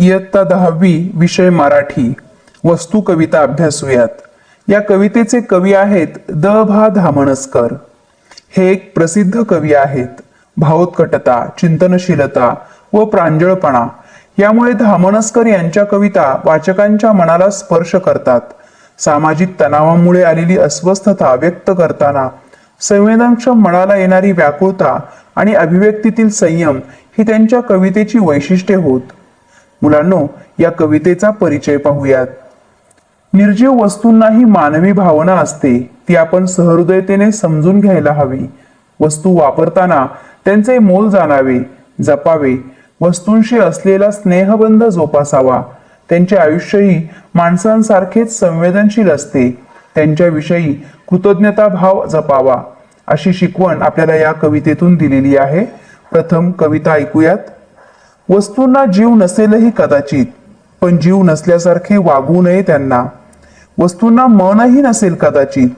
इयत्ता दहावी विषय मराठी वस्तू कविता अभ्यासूयात या कवितेचे कवी आहेत द. भा. धामणसकर. हे एक प्रसिद्ध कवी आहेत. भावोत्कटता चिंतनशीलता व प्रांजळपणा. यामुळे धामणसकर यांच्या कविता वाचकांच्या मनाला स्पर्श करतात. सामाजिक तणावामुळे आलेली अस्वस्थता व्यक्त करताना संवेदनक्षम मनाला येणारी व्याकुळता आणि अभिव्यक्तीतील संयम ही त्यांच्या कवितेची वैशिष्ट्ये होत. मुलांनो या कवितेचा परिचय पाहूयात. निर्जीव वस्तूंनाही मानवी भावना असते ती आपण सहृदयतेने समजून घ्यायला हवी. वस्तू वापरताना त्यांचे मोल जाणावे जपावे. वस्तूंशी असलेला स्नेहबंध जोपासावा. त्यांचे आयुष्यही माणसांसारखेच संवेदनशील असते. त्यांच्याविषयी कृतज्ञता भाव जपावा. अशी शिकवण आपल्याला या कवितेतून दिलेली आहे. प्रथम कविता ऐकूयात. वस्तूंना जीव नसेलही कदाचित पण जीव नसल्यासारखे वागू नये त्यांना. वस्तूंना मनही नसेल कदाचित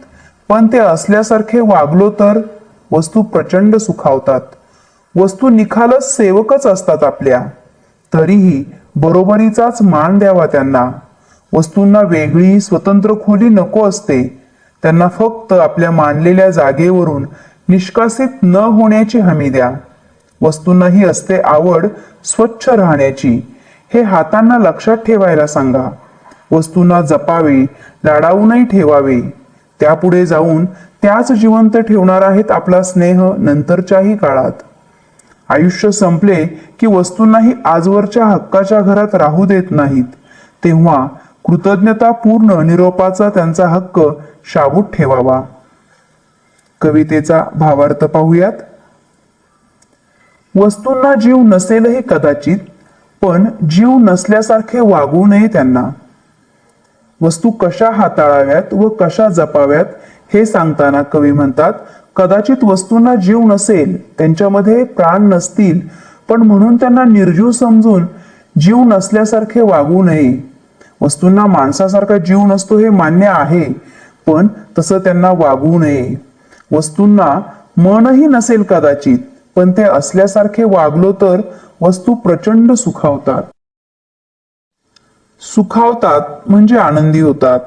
पण ते असल्यासारखे वागलो तर वस्तू प्रचंड सुखावतात. वस्तू निखालच सेवकच असतात आपल्या. तरीही बरोबरीचाच मान द्यावा त्यांना. वस्तूंना वेगळी स्वतंत्र खोली नको असते. त्यांना फक्त आपल्या मांडलेल्या जागेवरून निष्कासित न होण्याची हमी द्या. वस्तूंनाही असते आवड स्वच्छ राहण्याची. हे हातांना लक्षात ठेवायला सांगा. वस्तूंना जपावे लाडावूनही ठेवावे. त्यापुढे जाऊन त्याच जिवंत ठेवणार आहेत आपला स्नेह नंतरच्याही काळात. आयुष्य संपले की वस्तूंनाही आजवरच्या हक्काच्या घरात राहू देत नाहीत. तेव्हा कृतज्ञता पूर्ण निरोपाचा त्यांचा हक्क शाबूत ठेवावा. कवितेचा भावार्थ पाहूयात. वस्तूंना जीव नसेलही कदाचित पण जीव नसल्यासारखे वागू नये त्यांना. वस्तू कशा हाताळाव्यात व कशा जपाव्यात हे सांगताना कवी म्हणतात कदाचित वस्तूंना जीव नसेल त्यांच्यामध्ये प्राण नसतील पण म्हणून त्यांना निर्जीव समजून जीव नसल्यासारखे वागू नये वस्तूंना माणसासारखा जीव नसतो हे मान्य आहे पण तसं त्यांना वागू नये वस्तूंना मनही नसेल कदाचित पण ते असल्यासारखे वागलो तर वस्तू प्रचंड सुखावतात. सुखावतात म्हणजे आनंदी होतात.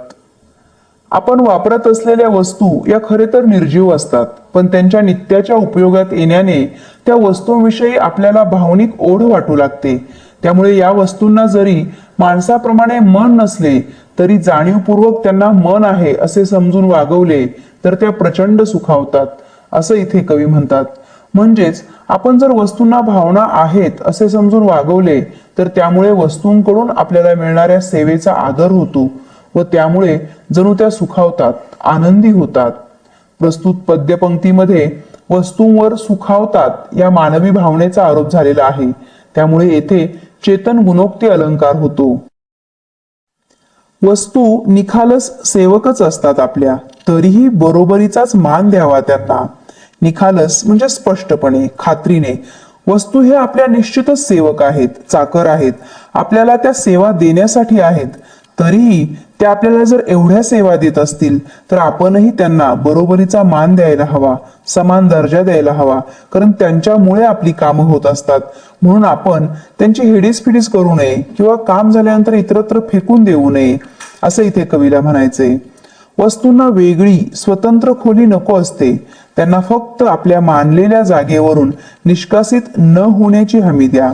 आपण वापरत असलेल्या वस्तू या खरे तर निर्जीव असतात पण त्यांच्या नित्याच्या उपयोगात येण्याने त्या वस्तूंविषयी आपल्याला भावनिक ओढ वाटू लागते. त्यामुळे या वस्तूंना जरी माणसाप्रमाणे मन नसले तरी जाणीवपूर्वक त्यांना मन आहे असे समजून वागवले तर त्या प्रचंड सुखावतात असं इथे कवी म्हणतात. म्हणजेच आपण जर वस्तूंना भावना आहेत असे समजून वागवले तर त्यामुळे वस्तूंकडून आपल्याला मिळणाऱ्या सेवेचा आदर होतो व त्यामुळे जणू त्या सुखावतात आनंदी होतात. प्रस्तुत पद्यपंक्तीमध्ये वस्तूंवर सुखावतात या मानवी भावनेचा आरोप झालेला आहे. त्यामुळे येथे चेतन गुणोक्ती अलंकार होतो. वस्तू निखालस सेवकच असतात आपल्या तरीही बरोबरीचाच मान द्यावा त्यांना. निखालस म्हणजे स्पष्टपणे खात्रीने. वस्तू हे आपल्या निश्चितच सेवक आहेत चाकर आहेत. आपल्याला त्या सेवा देण्यासाठी आहेत. तरीही त्या आपल्याला जर एवढ्या सेवा देत असतील तर आपणही त्यांना बरोबरीचा मान द्यायला हवा समान दर्जा द्यायला हवा. कारण त्यांच्यामुळे आपली कामं होत असतात. म्हणून आपण त्यांची हेडीस फिडीस करू नये किंवा काम झाल्यानंतर इतरत्र फेकून देऊ नये असं इथे कवीला म्हणायचंय. वस्तूंना वेगळी स्वतंत्र खोली नको असते. त्यांना फक्त आपल्या मानलेल्या जागेवरून निष्कासित न होण्याची हमी द्या.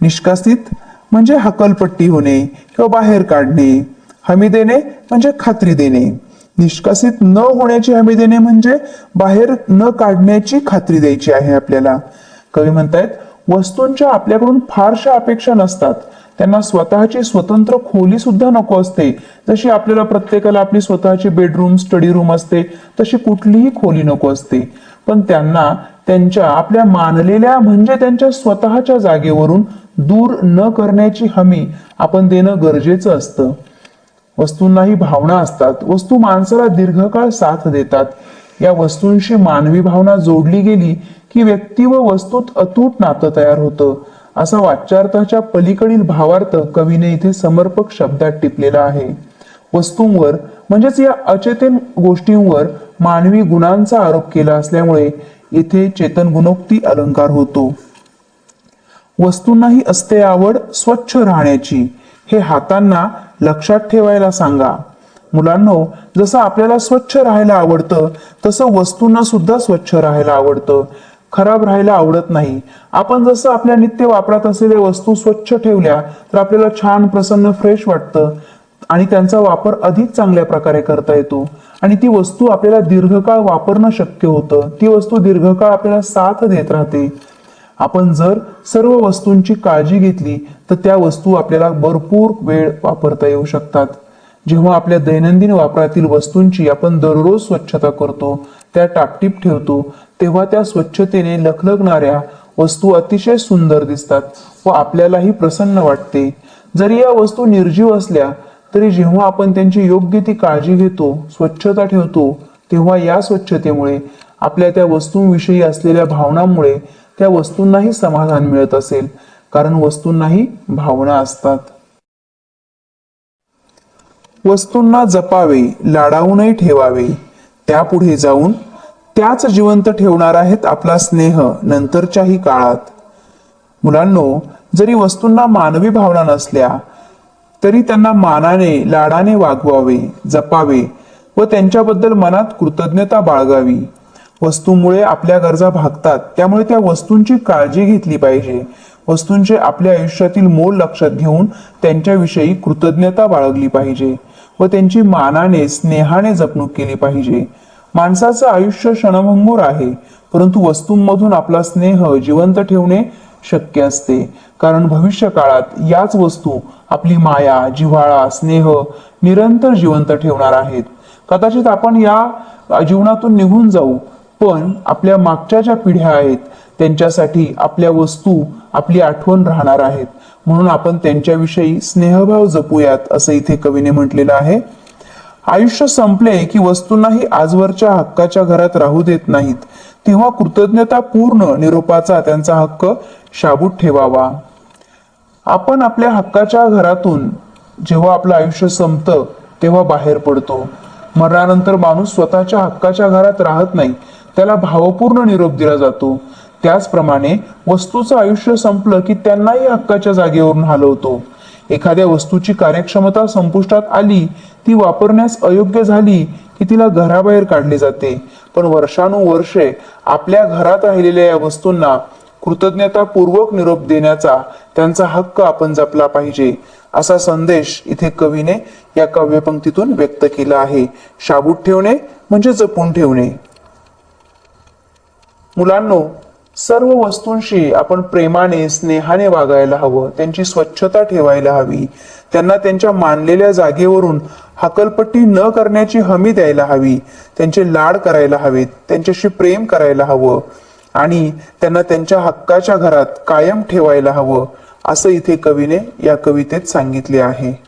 निष्कासित म्हणजे हकलपट्टी होणे किंवा बाहेर काढणे. हमी देणे म्हणजे खात्री देणे. निष्कासित न होण्याची हमी देणे म्हणजे बाहेर न काढण्याची खात्री द्यायची आहे आपल्याला. कवी म्हणतायत वस्तूंच्या आपल्याकडून फारशा अपेक्षा नसतात. त्यांना स्वतःची स्वतंत्र खोली सुद्धा नको असते. जशी आपल्याला प्रत्येकाला आपली स्वतःची बेडरूम स्टडी रूम असते तशी कुठलीही खोली नको असते. पण त्यांना त्यांच्या आपल्या मानलेल्या म्हणजे त्यांच्या स्वतःच्या जागेवरून दूर न करण्याची हमी आपण देणं गरजेचं असतं. वस्तूंनाही भावना असतात. वस्तू माणसाला दीर्घकाळ साथ देतात. या वस्तूंशी मानवी भावना जोडली गेली की व्यक्ती व वस्तूत अतूट नातं तयार होतं. असा वाच्यार्थाच्या पलीकडील भावार्थ कवीने इथे समर्पक शब्दात टिपलेला आहे. वस्तूंवर म्हणजेच या अचेतन गोष्टींवर मानवी गुणांचा आरोप केला असल्यामुळे इथे चेतन गुणोक्ती अलंकार होतो. वस्तूंनाही असते आवड स्वच्छ राहण्याची. हे हातांना लक्षात ठेवायला सांगा. मुलांनो जसं आपल्याला स्वच्छ राहायला आवडतं तसं वस्तूंना सुद्धा स्वच्छ राहायला आवडतं. खराब राहायला आवडत नाही. आपण जसं आपल्या नित्य वापरात असलेल्या वस्तू स्वच्छ ठेवल्या तर आपल्याला छान प्रसन्न फ्रेश वाटतं आणि त्यांचा वापर अधिक चांगल्या प्रकारे करता येतो. आणि ती वस्तू आपल्याला दीर्घकाळ वापरणं शक्य होतं. ती वस्तू दीर्घकाळ आपल्याला साथ देत राहते. आपण जर सर्व वस्तूंची काळजी घेतली तर त्या वस्तू आपल्याला भरपूर वेळ वापरता येऊ शकतात. जेव्हा आपल्या दैनंदिन वापरातील वस्तूंची आपण दररोज स्वच्छता करतो त्या टापटीप ठेवतो तेव्हा त्या स्वच्छतेने लखलखणाऱ्या वस्तू अतिशय सुंदर दिसतात व आपल्यालाही प्रसन्न वाटते. जरी या वस्तू निर्जीव असल्या तरी जेव्हा आपण त्यांची योग्य ती काळजी घेतो स्वच्छता ठेवतो तेव्हा या स्वच्छतेमुळे आपल्या त्या वस्तूंविषयी असलेल्या भावनांमुळे त्या वस्तूंनाही समाधान मिळत असेल. कारण वस्तूंनाही भावना असतात. वस्तूंना जपावे लाडावूनही ठेवावे. त्यापुढे जाऊन त्याच जिवंत ठेवणार आहेत आपला स्नेह नंतरच्याही काळात. मुलांनो जरी वस्तूंना मानवी भावना नसल्या तरी त्यांना मानाने लाडाने वागवावे जपावे व त्यांच्याबद्दल मनात कृतज्ञता बाळगावी. वस्तूमुळे आपल्या गरजा भागतात त्यामुळे त्या वस्तूंची काळजी घेतली पाहिजे. वस्तूंचे आपल्या आयुष्यातील मोल लक्षात घेऊन त्यांच्याविषयी कृतज्ञता बाळगली पाहिजे. व त्यांची मानाने स्नेहाने जपणूक केली पाहिजे. माणसाचं आयुष्य क्षणभंगूर आहे परंतु वस्तूंमधून आपला स्नेह जिवंत ठेवणे शक्य असते. कारण भविष्य काळात याच वस्तू आपली माया जिव्हाळा स्नेह निरंतर जिवंत ठेवणार आहेत. कदाचित आपण या जीवनातून निघून जाऊ पण आपल्या मागच्या ज्या पिढ्या आहेत त्यांच्यासाठी आपल्या वस्तू आपली आठवण राहणार आहेत. म्हणून आपण त्यांच्याविषयी स्नेहभाव जपूयात असं इथे कवीने म्हटलेलं आहे. आयुष्य संपले की वस्तूंनाही आजवरच्या हक्काच्या घरात राहू देत नाहीत. तेव्हा कृतज्ञता पूर्ण निरोपाचा त्यांचा हक्क शाबूत ठेवावा. आपण आपल्या हक्काच्या घरातून जेव्हा आपलं आयुष्य संपतं तेव्हा बाहेर पडतो. मरणानंतर माणूस स्वतःच्या हक्काच्या घरात राहत नाही. त्याला भावपूर्ण निरोप दिला जातो. त्याचप्रमाणे वस्तूचं आयुष्य संपलं की त्यांनाही हक्काच्या जागेवरून हलवतो. एखाद्या वस्तूची कार्यक्षमता संपुष्टात आली ती वापरण्यास अयोग्य झाली की तिला घराबाहेर काढले जाते. पण वर्षानुवर्षे आपल्या घरात राहिलेल्या या वस्तूंना कृतज्ञतापूर्वक निरोप देण्याचा त्यांचा हक्क आपण जपला पाहिजे असा संदेश इथे कवीने या काव्यपंक्तीतून व्यक्त केला आहे. शाबूत ठेवणे म्हणजे जपून ठेवणे. मुलांनो सर्व वस्तूंशी आपण प्रेमाने स्नेहाने वागायला हवं. त्यांची स्वच्छता ठेवायला हवी. त्यांना त्यांच्या मानलेल्या जागेवरून हकलपट्टी न करण्याची हमी द्यायला हवी. त्यांचे लाड करायला हवेत. त्यांच्याशी प्रेम करायला हवं. आणि त्यांना त्यांच्या हक्काच्या घरात कायम ठेवायला हवं. असं इथे कवीने या कवितेत सांगितले आहे.